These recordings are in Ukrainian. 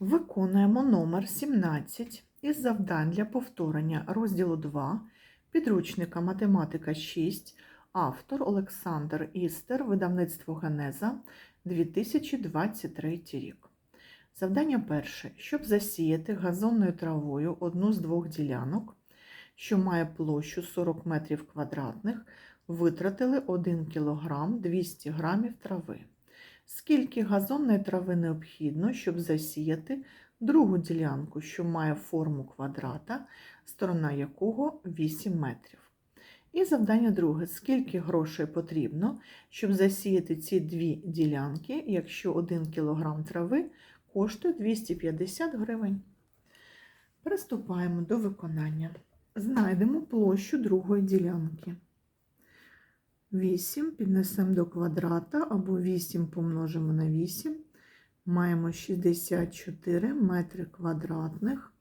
Виконуємо номер 17 із завдань для повторення розділу 2 підручника Математика 6, автор Олександр Істер, видавництво Генеза 2023 рік. Завдання перше. Щоб засіяти газонною травою одну з двох ділянок, що має площу 40 метрів квадратних, витратили 1 кг 200 г трави. Скільки газонної трави необхідно, щоб засіяти другу ділянку, що має форму квадрата, сторона якого 8 метрів. І завдання друге. Скільки грошей потрібно, щоб засіяти ці дві ділянки, якщо 1 кг трави коштує 250 гривень. Приступаємо до виконання. Знайдемо площу другої ділянки. 8 піднесемо до квадрата або 8 помножимо на 8. Маємо 64 метри квадратних.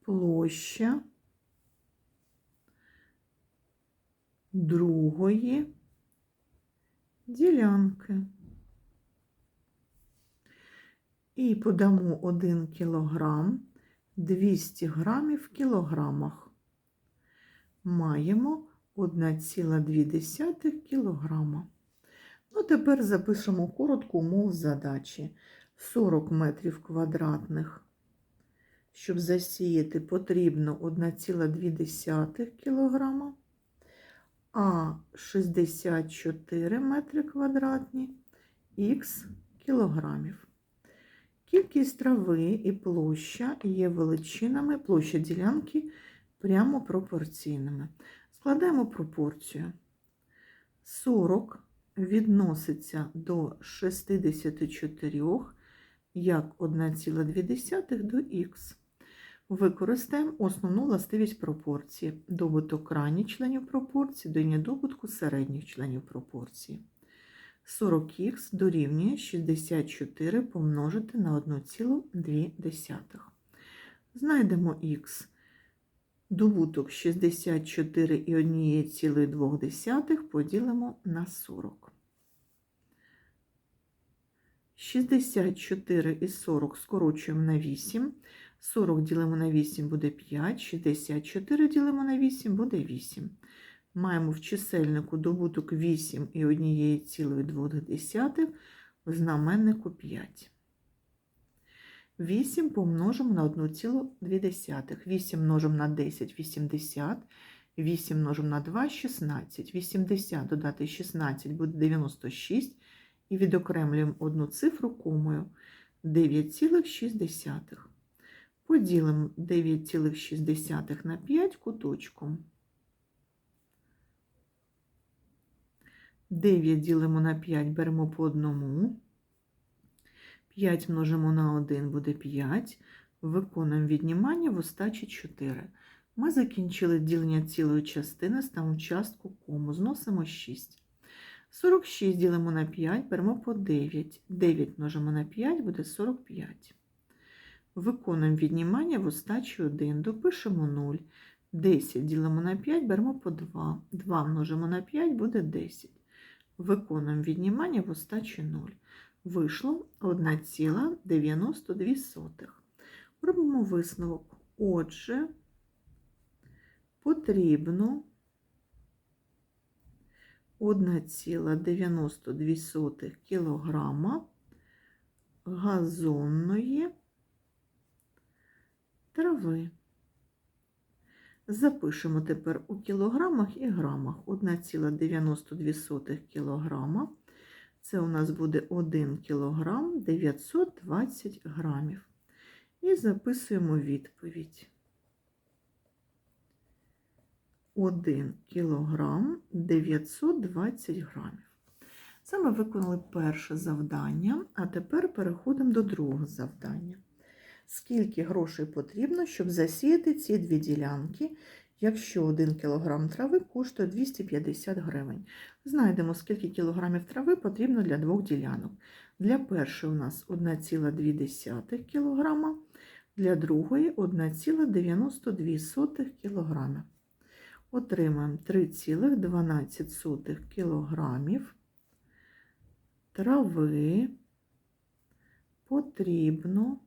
Площа другої ділянки. І подамо 1 кілограм 200 грамів в кілограмах. Маємо 1,2 кілограма. Ну, тепер запишемо коротку умову задачі. 40 метрів квадратних. Щоб засіяти, потрібно 1,2 кілограма, а 64 метри квадратні х кілограмів. Кількість трави і площа є величинами, площа ділянки прямо пропорційними. Складаємо пропорцію. 40 відноситься до 64 як 1,2 до х. Використаємо основну властивість пропорції. Добуток крайніх членів пропорції дорівнює добутку середніх членів пропорції. 40х дорівнює 64 помножити на 1,2. Знайдемо х. Добуток 64,1,2 поділимо на 40. 64 і 40 скорочуємо на 8. 40 ділимо на 8 буде 5, 64 ділимо на 8 буде 8. Маємо в чисельнику добуток 8 і 1,2, в знаменнику 5. 8 помножимо на 1,2. 8 множимо на 10 80. 8 множимо на 2 16. 80 додати 16 буде 96. І відокремлюємо одну цифру комою 9,6. Поділимо 9,6 на 5 куточком. 9 ділимо на 5, беремо по одному. 5 множимо на 1 буде 5. Виконуємо віднімання в остачі 4. Ми закінчили ділення цілої частини, ставимо частку кому, зносимо 6. 46 ділимо на 5, беремо по 9. 9 множимо на 5 буде 45. Виконуємо віднімання в остачі 1, допишемо 0. 10 ділимо на 5, беремо по 2. 2 множимо на 5 буде 10. Виконуємо віднімання в остачі 0 вийшло 1,92. Робимо висновок. Отже, потрібно 1,92 кг газонної трави. Запишемо тепер у кілограмах і грамах 1,92 кг. Це у нас буде 1 кг 920 грамів. І записуємо відповідь. 1 кг 920 грамів. Це ми виконали перше завдання, а тепер переходимо до другого завдання. Скільки грошей потрібно, щоб засіяти ці дві ділянки, якщо 1 кг трави коштує 250 гривень. Знайдемо, скільки кілограмів трави потрібно для двох ділянок. Для першої у нас 1,2 кг, для другої 1,92 кг. Отримаємо 3,12 кг трави потрібно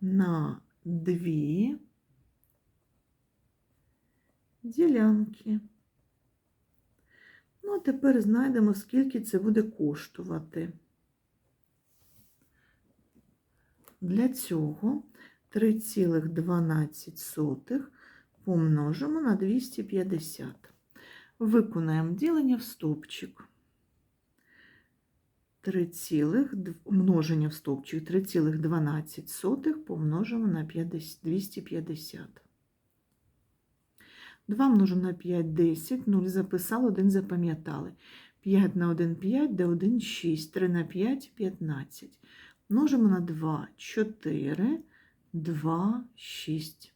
на дві ділянки. Ну, а тепер знайдемо, скільки це буде коштувати. Для цього 3,12 помножимо на 250. Виконаємо ділення в стовпчик. 3, множення в стовпчик 3,12 помножимо на 50 250. 2 множимо на 5 – 10, 0 записали, 1 запам'ятали. 5 на 1 – 5, де 1 – 6, 3 на 5 – 15. Множимо на 2 – 4, 2 – 6.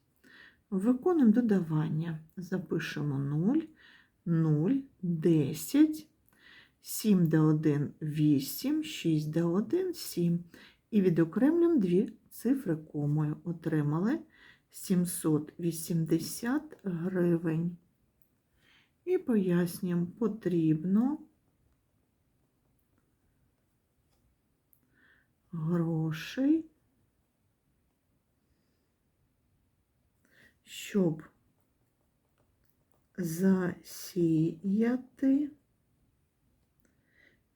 Виконуємо додавання. Запишемо 0, 0, 10, 7 до 1 – 8, 6 до 1 – 7. І відокремлюємо дві цифри комою. Отримали 780 гривень. І пояснюємо, потрібно грошей, щоб засіяти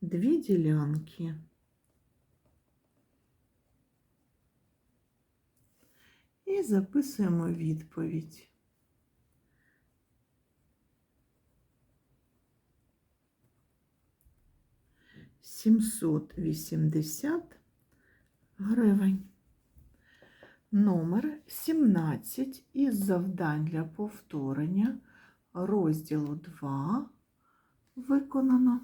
дві ділянки. І записуємо відповідь. Сімсот вісімдесят гривень. Номер 17 із завдань для повторення розділу 2 виконано.